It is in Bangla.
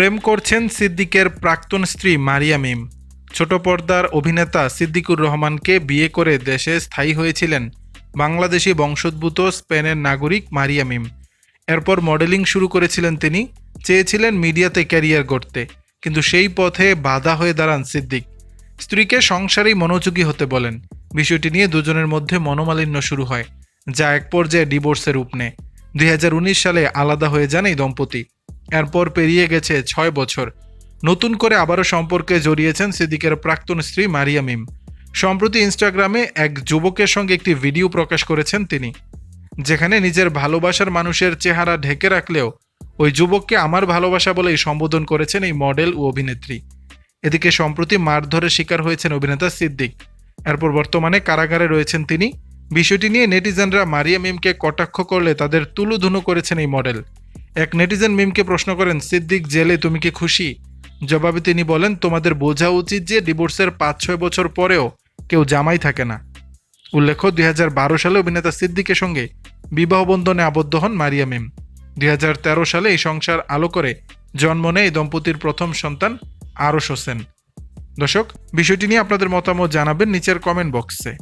প্রেম করছেন সিদ্দিকের প্রাক্তন স্ত্রী মারিয়া মিম। ছোট পর্দার অভিনেতা সিদ্দিকুর রহমানকে বিয়ে করে দেশে স্থায়ী হয়েছিলেন বাংলাদেশি বংশোদ্ভূত স্পেনের নাগরিক মারিয়া মিম। এরপর মডেলিং শুরু করেছিলেন তিনি, চেয়েছিলেন মিডিয়াতে ক্যারিয়ার গড়তে, কিন্তু সেই পথে বাধা হয়ে দাঁড়ান সিদ্দিক। স্ত্রীকে সংসারেই মনোযোগী হতে বলেন। বিষয়টি নিয়ে দুজনের মধ্যে মনোমালিন্য শুরু হয়, যা এক পর্যায়ে ডিভোর্সের রূপ নেয়। দুই হাজার উনিশ সালে আলাদা হয়ে যান এই দম্পতি। এরপর পেরিয়ে গেছে ছয় বছর। নতুন করে আবারও সম্পর্কে জড়িয়েছেন সিদ্দিকের প্রাক্তন স্ত্রী মারিয়া মিম। সম্প্রতি ইনস্টাগ্রামে এক যুবকের সঙ্গে একটি ভিডিও প্রকাশ করেছেন তিনি, যেখানে নিজের ভালোবাসার মানুষের চেহারা ঢেকে রাখলেও ওই যুবককে আমার ভালোবাসা বলেই সম্বোধন করেছেন এই মডেল ও অভিনেত্রী। এদিকে সম্প্রতি মারধরের শিকার হয়েছেন অভিনেতা সিদ্দিক। এরপর বর্তমানে কারাগারে রয়েছেন তিনি। বিষয়টি নিয়ে নেটিজেনরা মারিয়া মিমকে কটাক্ষ করলে তাদের তুলুধুনু করেছেন এই মডেল। এক নেটিজেন মিমকে প্রশ্ন করেন, সিদ্দিক, জেলে তুমি কি খুশি? জবাবে তিনি বলেন, তোমাদের বোঝা উচিত যে ডিভোর্সের পাঁচ ছয় বছর পরেও কেউ জামাই থাকে না। উল্লেখ্য, দুই হাজার বারো সালে অভিনেতা সিদ্দিকের সঙ্গে বিবাহ বন্ধনে আবদ্ধ হন মারিয়া মিম। দুই হাজার তেরো সালে এই সংসার আলো করে জন্ম নেয় দম্পতির প্রথম সন্তান আরশ হোসেন। দর্শক, বিষয়টি নিয়ে আপনাদের মতামত জানাবেন নিচের কমেন্ট বক্সে